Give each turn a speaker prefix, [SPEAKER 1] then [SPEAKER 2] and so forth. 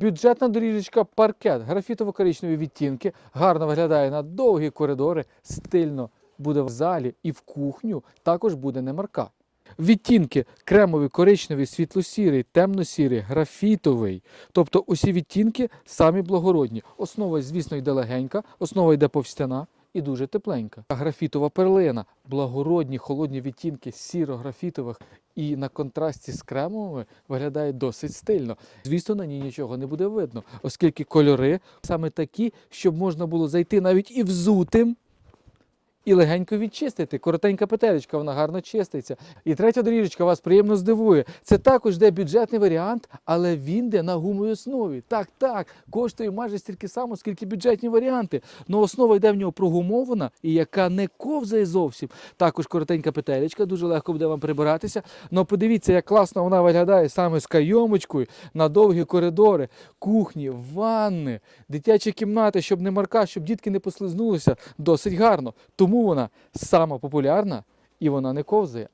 [SPEAKER 1] Бюджетна доріжечка паркет, графітово-коричневі відтінки, гарно виглядає на довгі коридори, стильно буде в залі і в кухню, також буде не марка. Відтінки кремовий, коричневий, світло-сірий, темно-сірий, графітовий. Тобто усі відтінки самі благородні. Основа, звісно, йде легенька, основа йде повстяна і дуже тепленька. Графітова перлина, благородні холодні відтінки сіро-графітових і на контрасті з кремовими виглядає досить стильно. Звісно, на ній нічого не буде видно, оскільки кольори саме такі, щоб можна було зайти навіть і взутим. І легенько відчистити. Коротенька петелечка, вона гарно чиститься. І третя доріжечка вас приємно здивує. Це також йде бюджетний варіант, але він йде на гумовій основі. Так, так, коштує майже стільки само, скільки бюджетні варіанти. Но основа йде в нього прогумована і яка не ковзає зовсім. Також коротенька петелечка, дуже легко буде вам прибиратися. Но подивіться, як класно вона виглядає саме з кайомочкою на довгі коридори, кухні, ванни, дитячі кімнати, щоб не марка, щоб дітки не послизнулися. Досить гарно. Тому вона сама популярна і вона не ковзає.